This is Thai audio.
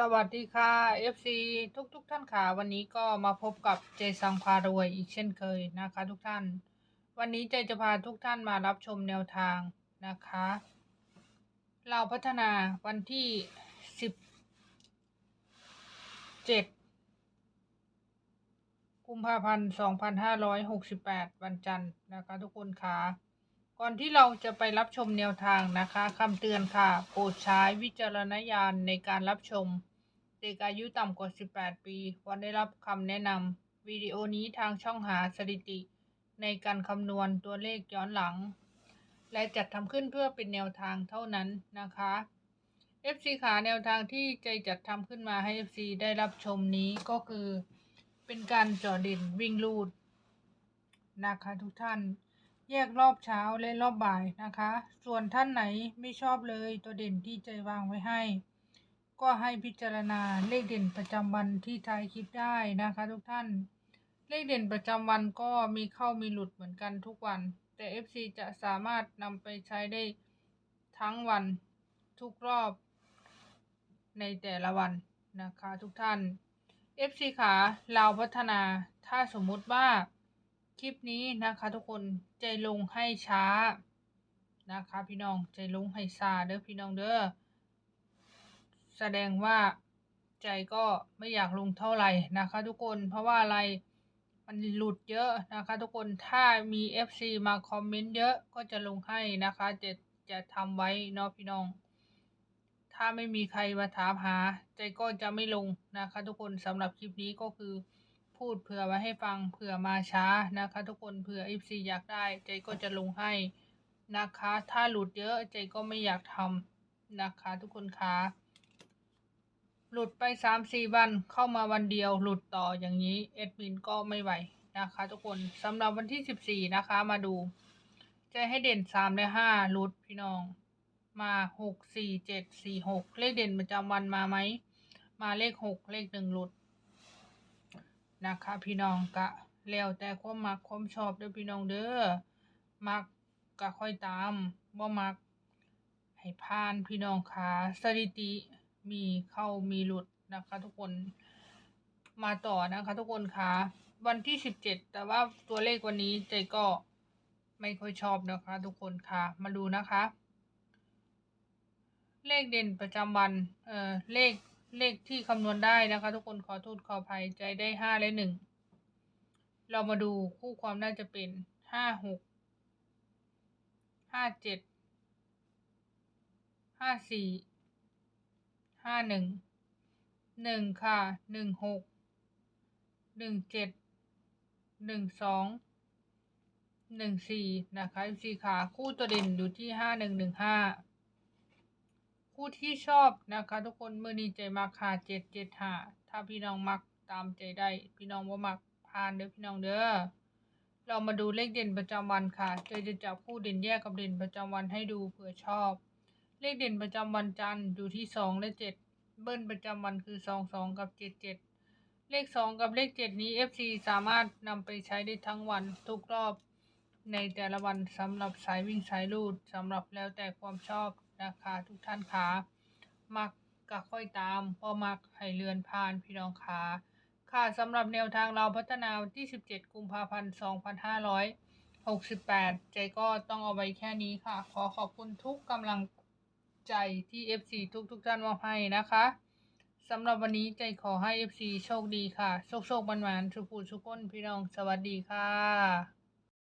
สวัสดีค่ะ FC ทุกทุกๆท่านค่ะ วันนี้ก็มาพบกับเจสังพารวยอีกเช่นเคยนะคะ ทุกท่าน วันนี้เจจะพาทุกท่านมารับชมแนวทางนะคะ เราพัฒนาวันที่สิบเจกุมภาพันธ์สองพันห้าร้อยหกสิบแปดวันจันทร์นะคะ ทุกคนค่ะก่อนที่เราจะไปรับชมแนวทางนะคะคำเตือนค่ะ โปรดใช้วิจารณญาณในการรับชม เด็กอายุต่ำกว่า 18 ปีควรได้รับคำแนะนำวิดีโอนี้ทางช่องหาสถิติ ในการคำนวณตัวเลขย้อนหลัง และจัดทำขึ้นเพื่อเป็นแนวทางเท่านั้นนะคะ FC ขาแนวทางที่ใจจัดทำขึ้นมาให้ FC ได้รับชมนี้ก็คือ เป็นการเจอเด่นวิ่งลูดนะคะทุกท่านแยกรอบเช้าและรอบบ่ายนะคะ ส่วนท่านไหนไม่ชอบเลยตัวเด่นที่ใจวางไว้ให้ ก็ให้พิจารณาเลขเด่นประจำวันที่ท้ายคลิปได้นะคะ ทุกท่าน เลขเด่นประจำวันก็มีเข้ามีหลุดเหมือนกันทุกวัน แต่ FC จะสามารถนำไปใช้ได้ทั้งวันทุกรอบ ในแต่ละวันนะคะทุกท่าน FC ขาเราพัฒนาถ้าสมมุติว่าคลิปนี้นะคะทุกคนใจลงให้ช้านะคะพี่น้องใจลงให้ซาเด้อพี่น้องเด้อ แสดงว่าใจก็ไม่อยากลงเท่าไหร่นะคะทุกคนเพราะว่าอะไรมันหลุดเยอะนะคะ ทุกคนถ้ามี FC มาคอมเมนต์เยอะก็จะลงให้นะคะจะจะทำไว้เนาะพี่น้อง ถ้าไม่มีใครมาถามหา ใจก็จะไม่ลงนะคะ ทุกคนสำหรับคลิปนี้ก็คือพูดเผื่อไว้ให้ฟังเผื่อมาช้านะคะ ทุกคนเผื่อ FC อยากได้ ใจก็จะลงให้นะคะ ถ้าหลุดเยอะใจก็ไม่อยากทำนะคะ ทุกคนคะ หลุดไปสามสี่วันเข้ามาวันเดียวหลุดต่ออย่างนี้เอดมินก็ไม่ไหวนะคะ ทุกคนสำหรับวันที่สิบสี่นะคะมาดูใจให้เด่นสามและห้าหลุดพี่น้อง มาหกสี่เจ็ดสี่หกเลขเด่นประจำวันมาไหม มาเลขหกเลขหนึ่งหลุดนะคะ พี่น้องกะแล้วแต่ความมักความชอบเด้อพี่น้องเด้อมักกะค่อยตามบ่มักให้ผ่านพี่น้องค่ะสถิติ มีเข้ามีหลุดนะคะทุกคนมาต่อนะคะทุกคนค่ะวันที่สิบเจ็ดแต่ว่าตัวเลขวันนี้ใจก็ไม่ค่อยชอบนะคะ ทุกคนค่ะมาดูนะคะ เลขเด่นประจำวันเอ่อเลขเลขที่คำนวณได้นะคะ ทุกคนขอโทษขออภัยใจได้ห้าและหนึ่งเรามาดูคู่ความน่าจะเป็นห้าหกห้าเจ็ดห้าสี่ ห้าหนึ่งหนึ่งค่ะหนึ่งหกหนึ่งเจ็ดหนึ่งสองหนึ่งสี่นะคะสี่ขาคู่ตัวเด่นอยู่ที่ห้าหนึ่งหนึ่งห้าผู้ที่ชอบนะคะ ทุกคนมือนี้ใจมักหาเจ็ดเจ็ดหาถ้าพี่น้องมักตามใจได้ พี่น้องว่ามักผ่านเด้อพี่น้องเด้อเรามาดูเลขเด่นประจำวันค่ะใจจะจับคู่เด่นแยกกับเด่นประจำวันให้ดูเผื่อชอบ เลขเด่นประจำวันจันทร์อยู่ที่สองและเจ็ดเบิ้ลประจำวันคือสองสองกับเจ็ดเจ็ดเลขสองกับเลขเจ็ดนี้ FC สามารถนำไปใช้ได้ทั้งวันทุกรอบ ในแต่ละวันสำหรับสายวิ่งสายลูดสำหรับแล้วแต่ความชอบนะคะทุกท่านขามักกะค่อยตามพอมักให้เลือนผ่านพี่น้องขาค่ะสำหรับแนวทางเราพัฒนาวันที่ 17 กุมภาพันธ์ 2568 ใจก็ต้องเอาไว้แค่นี้ค่ะ ขอขอบคุณทุกกำลัง ใจที่ FC ทุกทุกๆท่านมอบให้นะคะสำหรับวันนี้ใจขอให้ FC โชคดีค่ะ โชคโชคบันหวานสุขุสุขคนพี่น้อง สวัสดีค่ะ